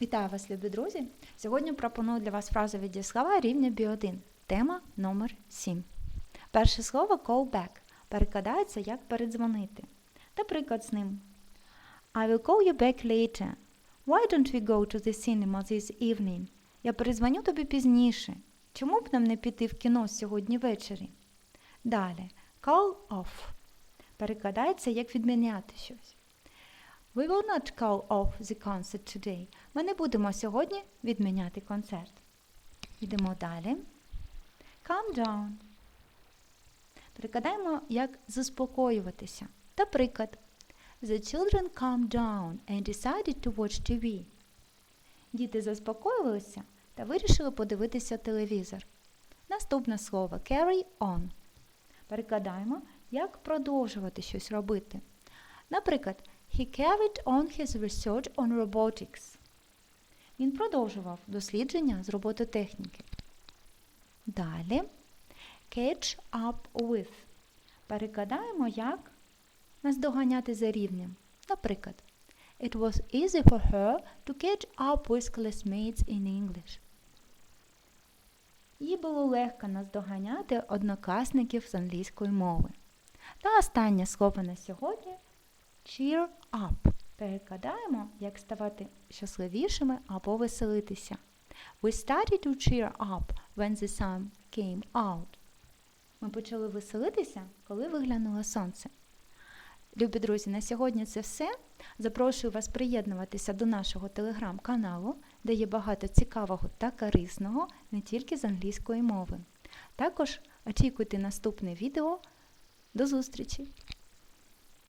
Вітаю вас, любі друзі! Сьогодні пропоную для вас фразові дієслова рівня B1. Тема номер 7. Перше слово call back перекладається як передзвонити. Та приклад з ним. I will call you back later. Why don't we go to the cinema this evening? Я перезвоню тобі пізніше. Чому б нам не піти в кіно сьогодні ввечері? Далі. Call off. Перекладається як відміняти щось. We will not call off the concert today. Ми не будемо сьогодні відміняти концерт. Йдемо далі. Calm down. Перекладаємо як заспокоюватися. Та приклад. The children calmed down and decided to watch TV. Діти заспокоїлися та вирішили подивитися телевізор. Наступне слово carry on. Перекладаємо, як продовжувати щось робити. Наприклад, he carried on his research on robotics. Він продовжував дослідження з робототехніки. Далі catch up with. Перекладаємо як наздоганяти за рівнем. Наприклад, It was easy for her to catch up with classmates in English. Їй було легко наздоганяти однокласників з англійської мови. Та останнє слово на сьогодні cheer up. Перекладаємо, як ставати щасливішими або веселитися. We started to cheer up when the sun came out. Ми почали веселитися, коли виглянуло сонце. Любі друзі, на сьогодні це все. Запрошую вас приєднуватися до нашого телеграм-каналу, де є багато цікавого та корисного не тільки з англійської мови. Також очікуйте наступне відео. До зустрічі!